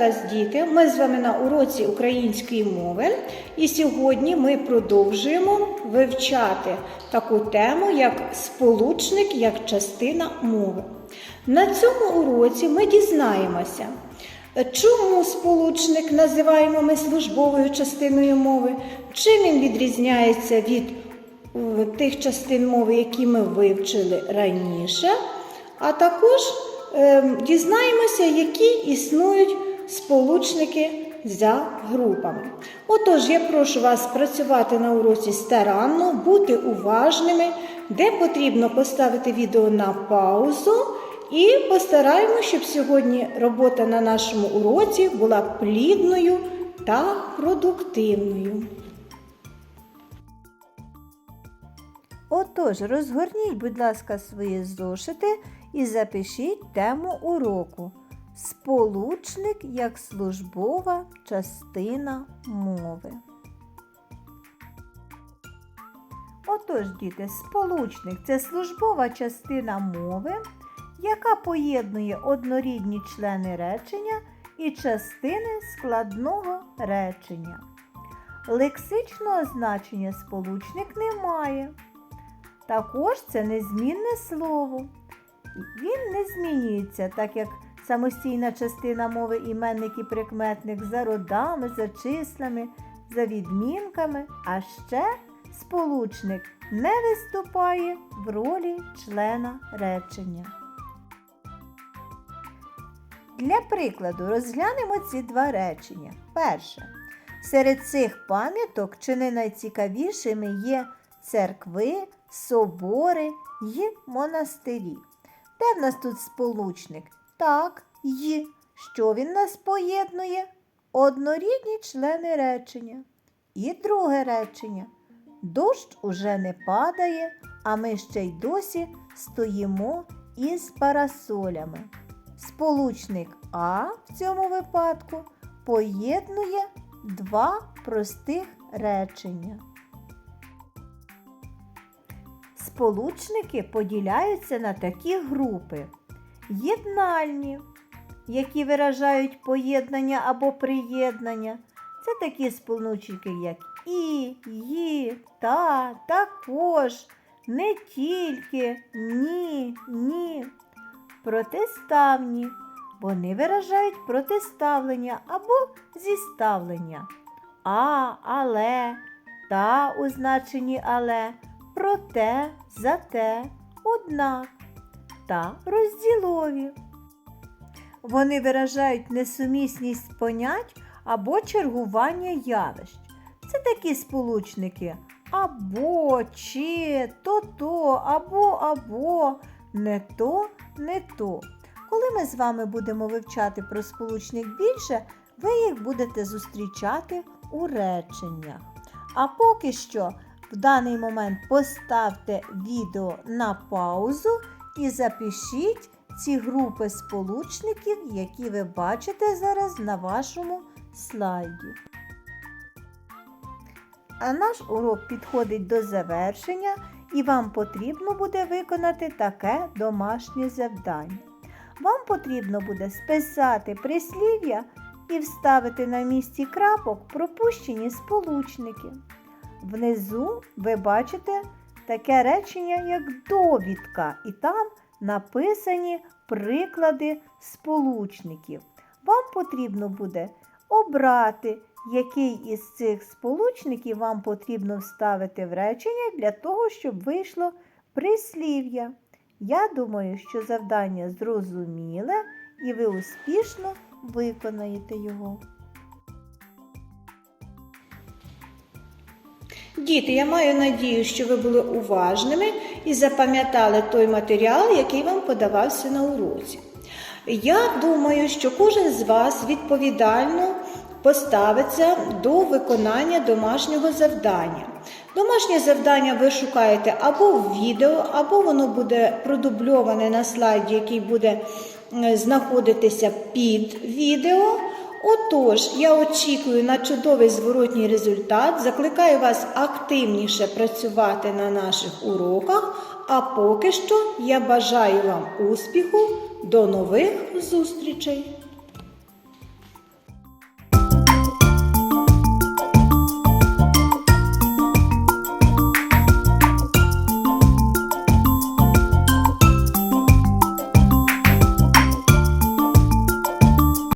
Вас, діти! Ми з вами на уроці української мови, і сьогодні ми продовжуємо вивчати таку тему, як сполучник як частина мови. На цьому уроці ми дізнаємося, чому сполучник називаємо ми службовою частиною мови, чим він відрізняється від е, тих частин мови, які ми вивчили раніше, а також е, дізнаємося, які існують сполучники за групами. Отож, я прошу вас працювати на уроці старанно, бути уважними, де потрібно поставити відео на паузу. І постараємося, щоб сьогодні робота на нашому уроці була плідною та продуктивною. Отож, розгорніть, будь ласка, свої зошити і запишіть тему уроку. Сполучник як службова частина мови. Отож, діти, сполучник це службова частина мови, яка поєднує однорідні члени речення і частини складного речення. Лексичного значення сполучник не має. Також це незмінне слово. Він не змінюється, так як самостійна частина мови іменник і прикметник за родами, за числами, за відмінками, а ще сполучник не виступає в ролі члена речення. Для прикладу розглянемо ці два речення. Перше. Серед цих пам'яток чи не найцікавішими є церкви, собори й монастирі. Де в нас тут сполучник? Так, й. Що він нас поєднує? Однорідні члени речення. І друге речення. Дощ уже не падає, а ми ще й досі стоїмо із парасолями. Сполучник А в цьому випадку поєднує два простих речення. Сполучники поділяються на такі групи: єднальні, які виражають поєднання або приєднання. Це такі сполучники, як і, ї, та, також, не тільки, ні, ні. Протиставні. Вони виражають протиставлення або зіставлення. А, але, та у значенні але, проте, зате, однак та розділові. Вони виражають несумісність понять або чергування явищ. Це такі сполучники або, чи, то-то, або, або, не то, не то. Коли ми з вами будемо вивчати про сполучник більше, ви їх будете зустрічати у реченнях. А поки що в даний момент поставте відео на паузу і запишіть ці групи сполучників, які ви бачите зараз на вашому слайді. А наш урок підходить до завершення і вам потрібно буде виконати таке домашнє завдання. Вам потрібно буде списати прислів'я і вставити на місці крапок пропущені сполучники. Внизу ви бачите таке речення, як довідка, і там написані приклади сполучників. Вам потрібно буде обрати, який із цих сполучників вам потрібно вставити в речення для того, щоб вийшло прислів'я. Я думаю, що завдання зрозуміле і ви успішно виконаєте його. Діти, я маю надію, що ви були уважними і запам'ятали той матеріал, який вам подавався на уроці. Я думаю, що кожен з вас відповідально поставиться до виконання домашнього завдання. Домашнє завдання ви шукаєте або в відео, або воно буде продубльоване на слайді, який буде е, знаходитися під відео. Отож, я очікую на чудовий зворотній результат. Закликаю вас активніше працювати на наших уроках. А поки що я бажаю вам успіху. До нових зустрічей!